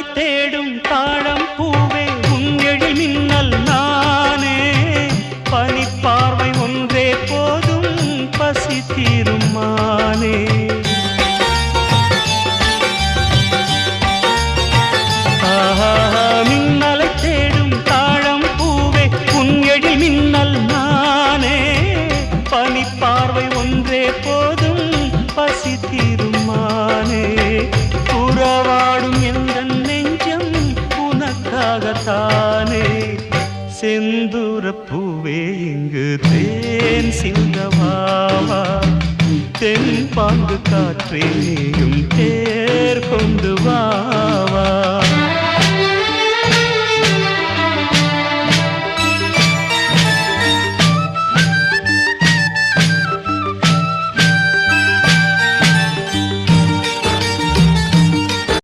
மின்னலை தேடும் தாழம் பூவே உங்கெழி மின்னல் நானே. பனிப்பார்வை ஒன்றே போதும் பசி தீருமானே மின்னலை தேடும் தாழம் பூவே உன் மின்னல் நானே. பனிப்பார்வை ஒன்றே போதும் உனக்காகத்தானே செந்தூர பூவே இங்கு தேன் சிந்தவாவா. தென் பாங்கு காற்றே நீயும் தேர் கொண்டு வா.